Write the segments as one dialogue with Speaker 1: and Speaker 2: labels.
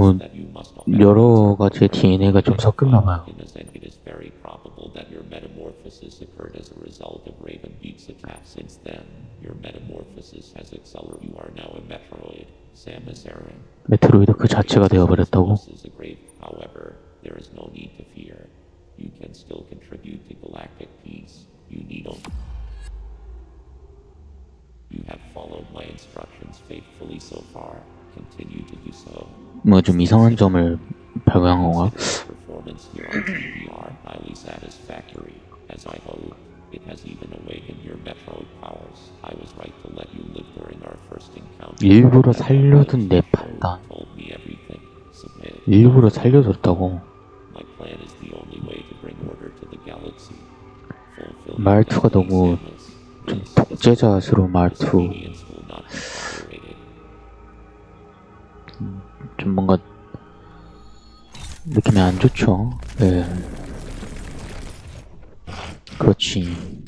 Speaker 1: 뭐,
Speaker 2: must
Speaker 1: 여러 가지 DNA가 좀
Speaker 2: Samus Aran.
Speaker 1: 메트로이드 그 자체가 되어버렸다고?
Speaker 2: Faithfully so far. Continue to do so.
Speaker 1: 뭐 좀 이상한 점을 발견한 건가? 일부러 살려둔 내 판단. 일부러 살려줬다고. 말투가 너무. 좀 독재자스러운 말투. 좀 뭔가 느낌이 안 좋죠. 네. 그렇지.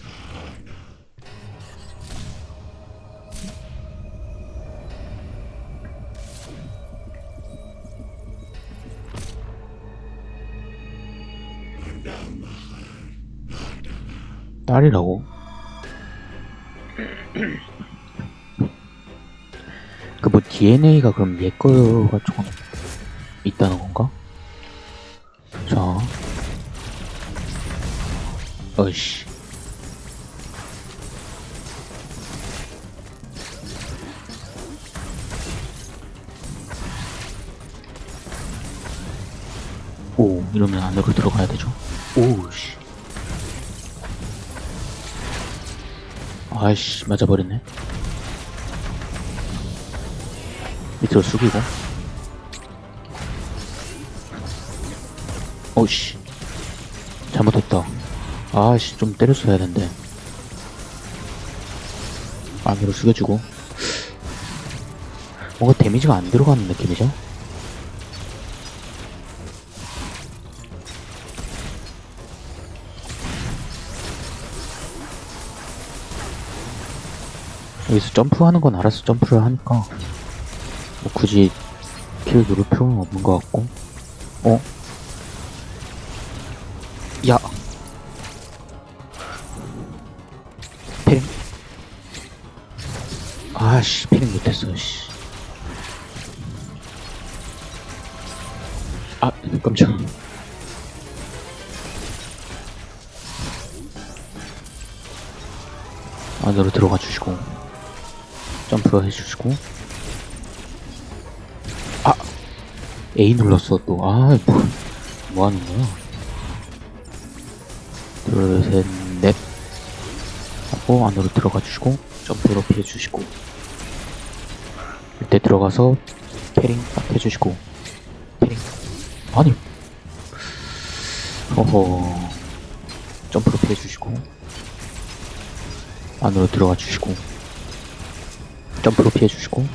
Speaker 1: 딸이라고? DNA가 그럼 얘 거가 조금 있다는 건가? 자, 어이씨. 오, 이러면 안으로 들어가야 되죠. 오우씨. 아이씨, 맞아버렸네. 밑으로 숙이고. 오씨. 잘못했다. 아씨, 좀 때렸어야 했는데. 안으로 숙여주고. 뭔가 데미지가 안 들어가는 느낌이죠? 여기서 점프하는 건 알아서 점프를 하니까 뭐 굳이 키를 누를 필요는 없는 것 같고. 어? 야. 패링. 아씨 패링 못했어 씨. 아 깜짝 안으로 들어가 주시고 점프 해주시고 A 눌렀어 또 아 뭐, 뭐 하는 거야? 둘 셋 넷. 하고 안으로 들어가 주시고 점프로 피해 주시고. 이때 들어가서 패링 딱 해주시고. 패링. 아니. 허허. 점프로 피해 주시고. 안으로 들어가 주시고. 점프로 피해 주시고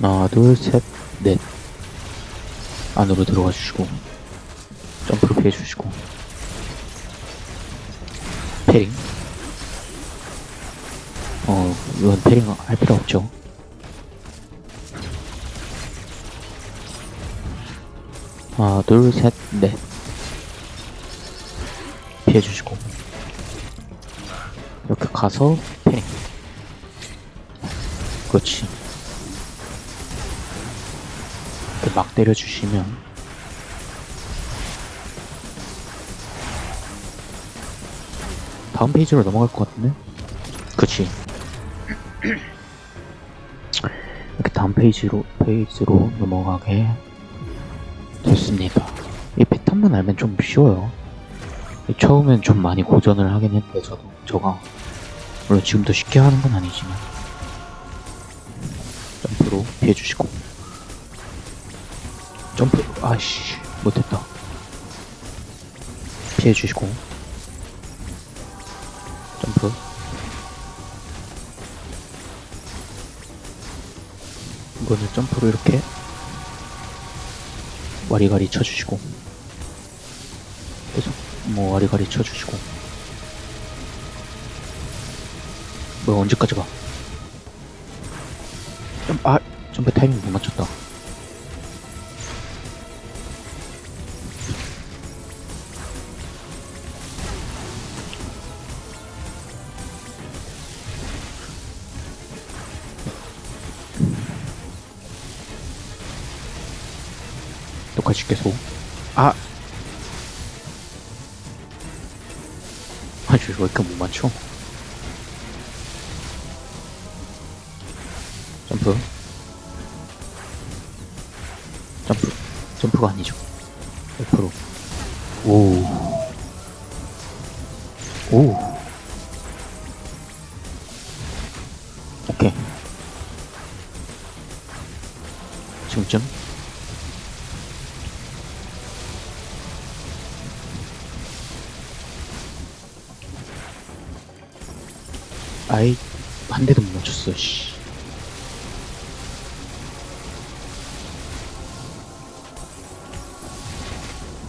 Speaker 1: 하나 둘 셋 넷. 안으로 들어가 주시고 점프로 피해 주시고. 패링. 어 이건 패링 할 필요 없죠. 하나 둘 셋 넷. 피해 주시고. 이렇게 가서 패링. 그렇지 막 때려주시면. 다음 페이지로 넘어갈 것 같은데? 그치. 이렇게 다음 페이지로 페이지로 넘어가게 됐습니다. 이 패턴만 알면 좀 쉬워요. 처음엔 좀 많이 고전을 하긴 했는데 저도 저가 물론 지금도 쉽게 하는 건 아니지만 점프로 피해주시고 점프 아씨 못했다. 피해주시고. 점프. 이거는 점프로 이렇게 와리가리 쳐주시고. 계속 뭐 와리가리 쳐주시고. 뭐 언제까지 가? 점, 아 점프 타이밍 못 맞췄다 계속 아 아주 왜 이렇게 못 맞춰? 점프 점프 점프가 아니죠 100% 오. 오. 오케이. 지금 아이, 한 대도 못 맞췄어, 씨.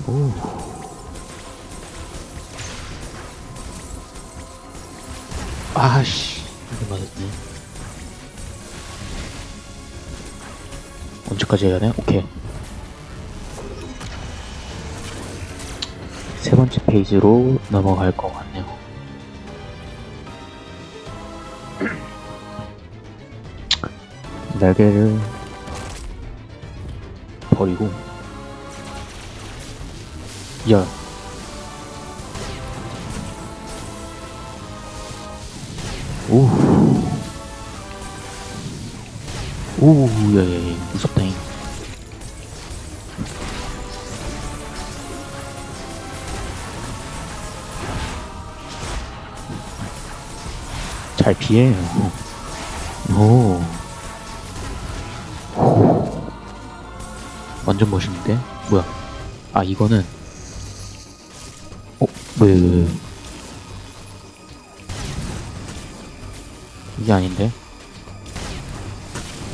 Speaker 1: 오. 아씨, 이게 맞았네. 언제까지 해야 돼? 오케이. 세 번째 페이지로 넘어갈 것 같네요. 날개를 버리고 야 오. 오, 야, 야, 야, 무섭다잉. 잘 피해요. 오. 오. 완전 멋있는데? 뭐야? 아, 이거는. 어, 왜. 이게 아닌데?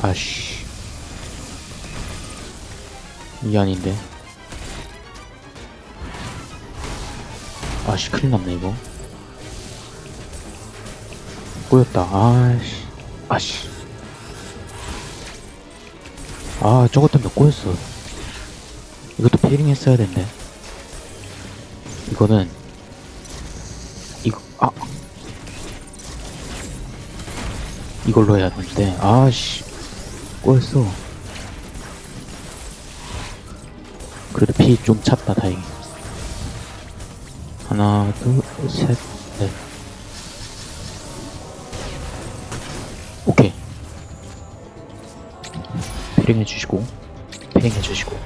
Speaker 1: 아씨. 이게 아닌데? 아씨, 큰일 났네, 이거. 꼬였다, 아씨. 아씨. 아, 저것 때문에 꼬였어. 이것도 페링 했어야 된대. 이거는, 이거, 아. 이걸로 해야 되는데, 아씨. 꼬였어. 그래도 피 좀 찼다, 다행히. 하나, 둘, 셋, 패링 해주시고, 패링 해주시고.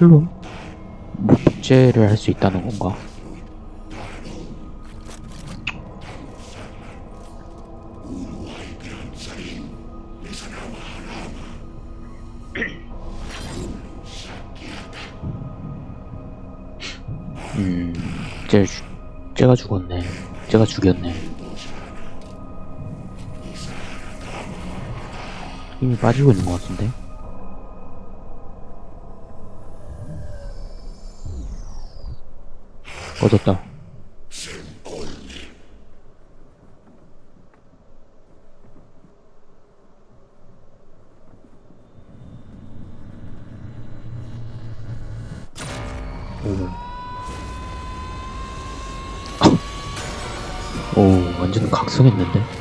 Speaker 1: 뭐 복제를 할 수 있다는 건가? 음, 쟤, 죽- 쟤가 죽었네. 쟤가 죽였네. 힘이 빠지고 있는 것 같은데? 꺼졌다. 오. 오, 완전 각성했는데?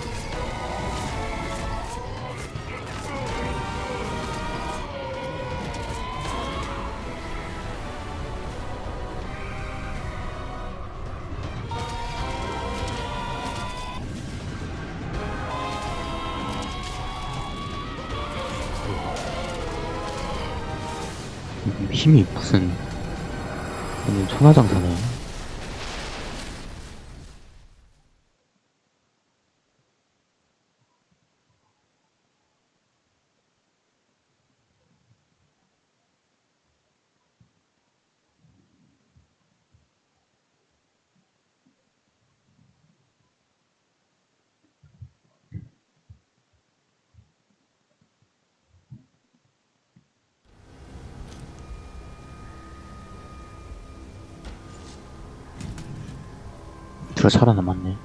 Speaker 1: 힘이 무슨 천하장사네. 들어 살아남았네.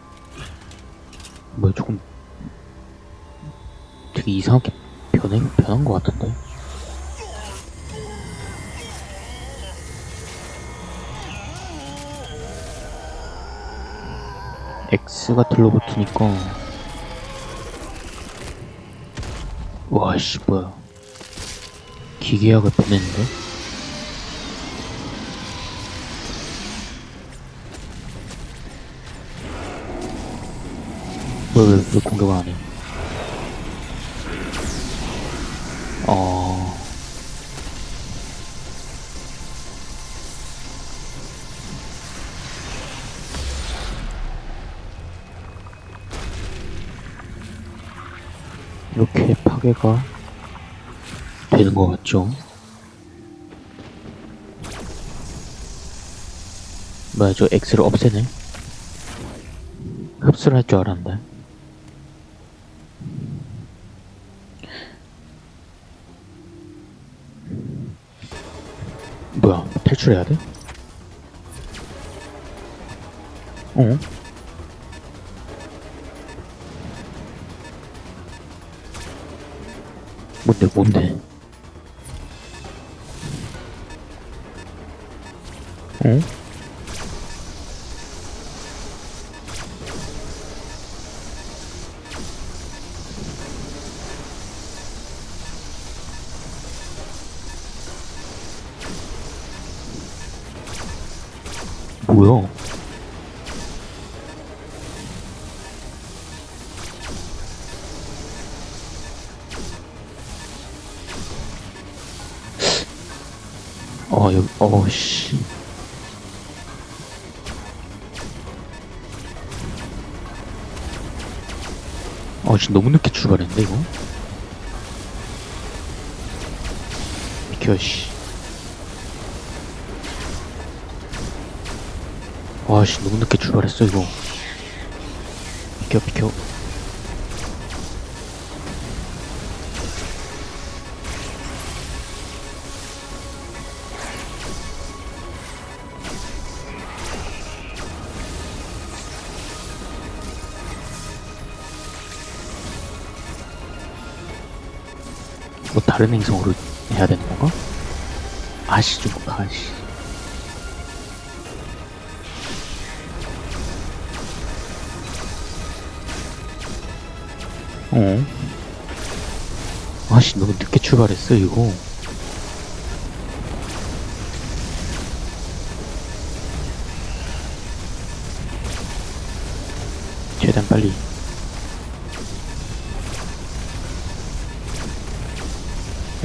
Speaker 1: 뭐야 조금 되게 이상하게 변해 변한 것 같은데. X가 들러붙으니까 와씨 뭐야 기계약을 보냈는데? 왜, 왜, 왜 공격을 안 해? 어. 이렇게 파괴가 되는 것 같죠? 뭐야, 저 X를 없애네? 흡수를 할 줄 알았는데. 탈출해야 돼? 어? 뭔데, 뭔데? 어? 어, 여기, 어, 씨. 아, 지금 너무 늦게 출발했는데, 이거? 비켜, 씨. 와, 씨, 너무 늦게 출발했어, 이거. 비켜, 비켜. 뭐 다른 행성으로 해야 되는 건가? 아씨 좀 아씨 어? 아씨 너무 늦게 출발했어 이거 최대한 빨리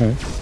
Speaker 1: 어?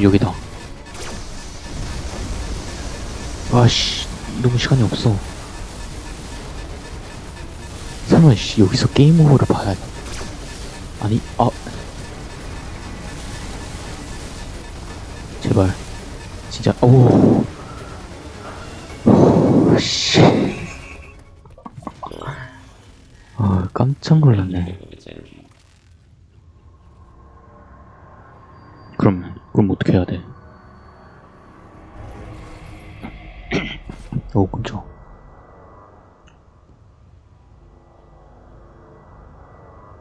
Speaker 1: 여기다. 와씨, 너무 시간이 없어. 설마 씨 여기서 게임 오버를 봐야 돼? 아니, 아, 제발, 진짜, 오, 오, 씨, 아 깜짝 놀랐네. 그럼 어떻게 해야 돼? 오 깜짝.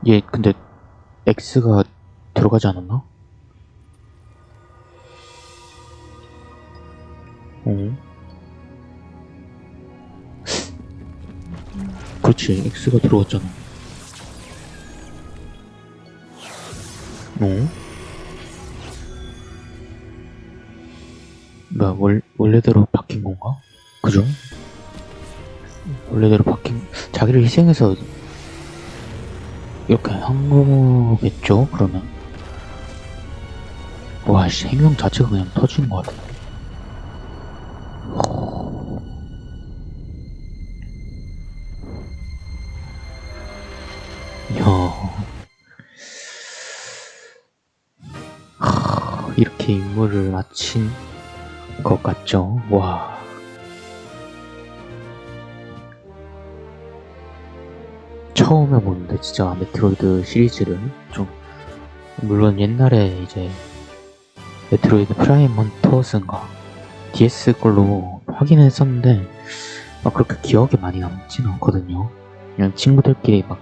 Speaker 1: 얘 근데 X가 들어가지 않았나? 어? 그렇지, X가 들어갔잖아. 뭐야, 월, 원래대로 바뀐 건가? 그죠? 원래대로 바뀐, 자기를 희생해서 이렇게 한 거겠죠, 그러면? 와, 씨, 행동 자체가 그냥 터지는 것 같은데. 이야. 하, 이렇게 임무를 마친 것 같죠? 와. 처음 해보는데 진짜 메트로이드 시리즈를 좀 물론 옛날에 이제 메트로이드 프라임 헌터스인가 DS 걸로 하긴 했었는데 막 그렇게 기억에 많이 남진 않거든요. 그냥 친구들끼리 막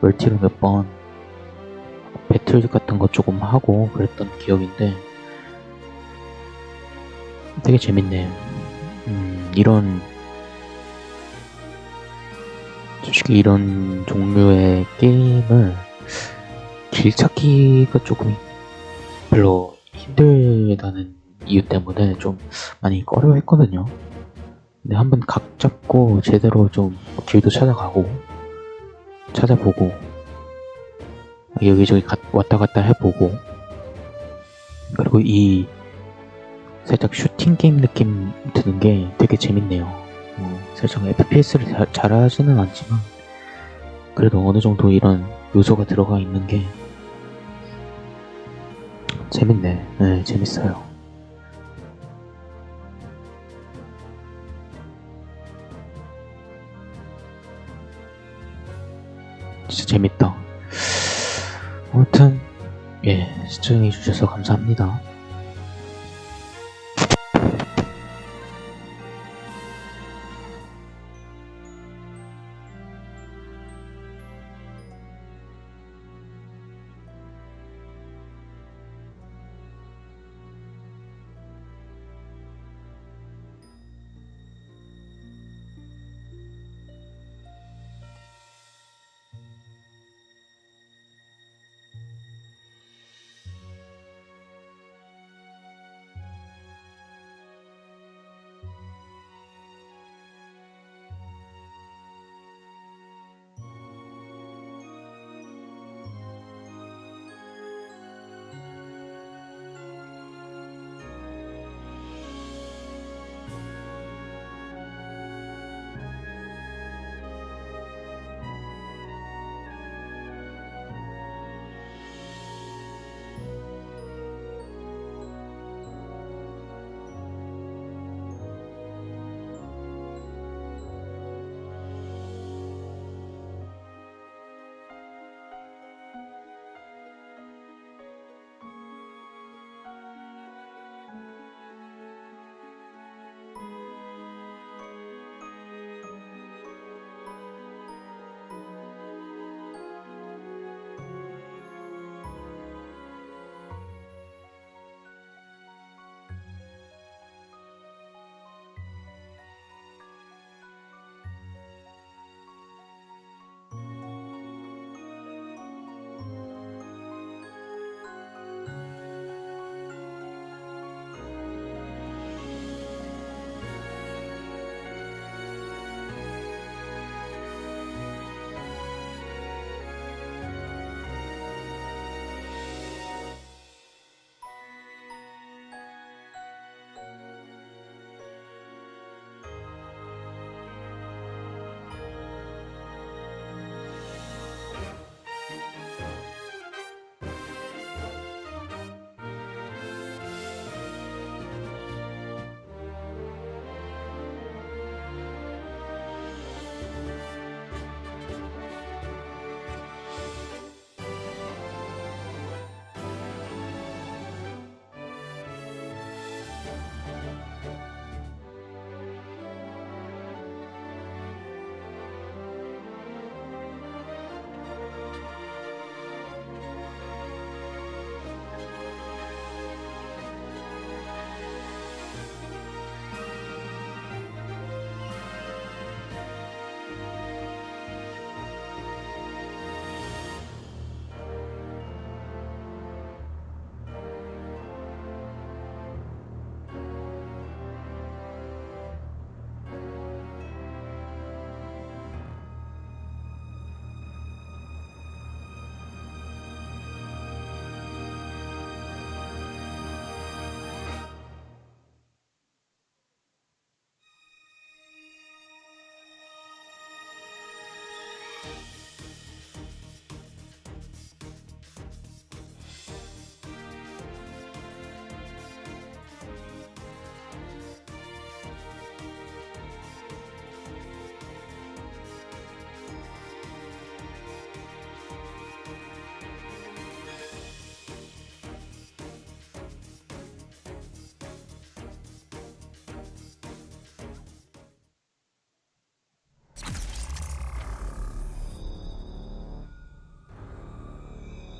Speaker 1: 멀티로 몇 번 배틀 같은 거 조금 하고 그랬던 기억인데 되게 재밌네. 음, 이런 솔직히 이런 종류의 게임을 길 찾기가 조금 별로 힘들다는 이유 때문에 좀 많이 꺼려 했거든요. 근데 한번 각 잡고 제대로 좀 길도 찾아가고 찾아보고 여기저기 가- 왔다 갔다 해보고 그리고 이 살짝 슈팅 게임 느낌 드는 게 되게 재밌네요. 어, 살짝 FPS를 잘, 잘 하지는 않지만 그래도 어느 정도 이런 요소가 들어가 있는 게 재밌네. 네, 재밌어요. 진짜 재밌다. 아무튼 예 시청해주셔서 감사합니다.